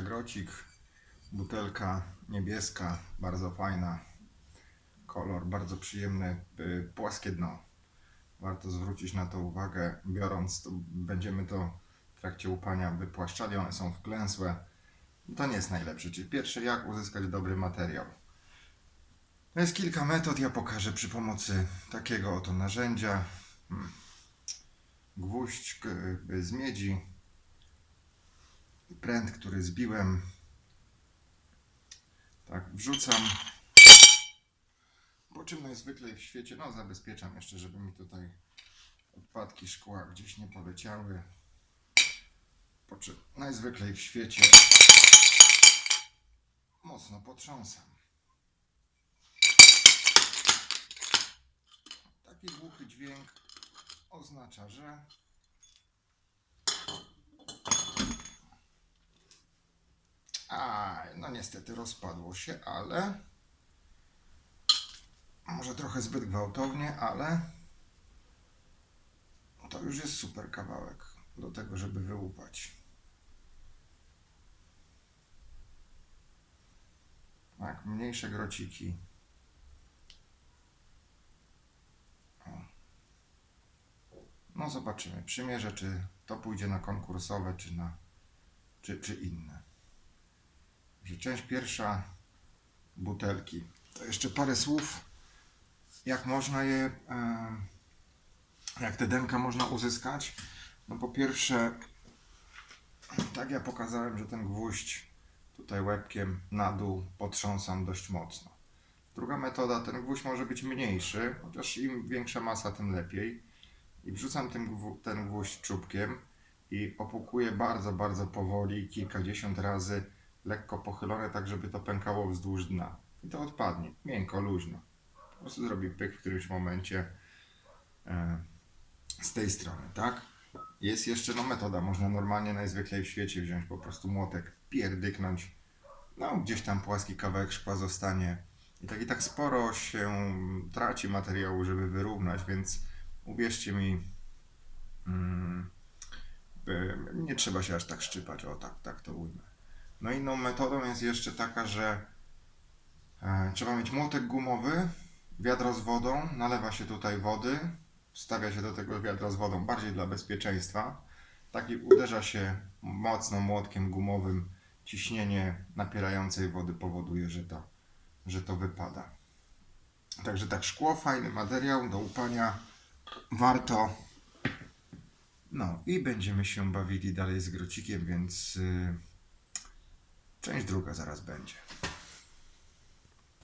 grocik, butelka niebieska, bardzo fajna, kolor bardzo przyjemny, y, płaskie dno. Warto zwrócić na to uwagę, biorąc to, będziemy to w trakcie łupania wypłaszczali, one są wklęsłe. To nie jest najlepsze, czyli pierwsze jak uzyskać dobry materiał. Jest kilka metod, ja pokażę przy pomocy takiego oto narzędzia. Hmm. Gwóźdź k- z miedzi, pręt, który zbiłem. Tak, wrzucam. Po czym najzwyklej w świecie, no zabezpieczam jeszcze, żeby mi tutaj odpadki szkła gdzieś nie poleciały. Po czym najzwyklej w świecie mocno potrząsam. Taki głuchy dźwięk oznacza, że a, no niestety rozpadło się, ale może trochę zbyt gwałtownie, ale to już jest super kawałek do tego, żeby wyłupać. Tak, mniejsze grociki. No zobaczymy. Przymierzę, czy to pójdzie na konkursowe, czy na czy, czy inne. Że część pierwsza butelki. To jeszcze parę słów, jak można je, e, jak te denka można uzyskać. No po pierwsze, tak ja pokazałem, że ten gwóźdź tutaj łebkiem na dół potrząsam dość mocno. Druga metoda, ten gwóźdź może być mniejszy, chociaż im większa masa, tym lepiej. I wrzucam gwu- ten gwóźdź czubkiem i opłukuję bardzo, bardzo powoli, kilkadziesiąt razy, lekko pochylone, tak żeby to pękało wzdłuż dna. I to odpadnie, miękko, luźno. Po prostu zrobi pyk w którymś momencie e, z tej strony, tak? Jest jeszcze no, metoda, można normalnie najzwyklej w świecie wziąć po prostu młotek, pierdyknąć, no gdzieś tam płaski kawałek szkła zostanie. I tak i tak sporo się traci materiału, żeby wyrównać, więc uwierzcie mi, mm, by- nie trzeba się aż tak szczypać, o tak, tak to ujmę. No inną metodą jest jeszcze taka, że e, trzeba mieć młotek gumowy, wiadro z wodą, nalewa się tutaj wody, wstawia się do tego wiadra z wodą bardziej dla bezpieczeństwa. Taki uderza się mocno młotkiem gumowym, ciśnienie napierającej wody powoduje, że to, że to wypada. Także tak, szkło, fajny materiał do upania, warto. No i będziemy się bawili dalej z grocikiem, więc y, część druga zaraz będzie.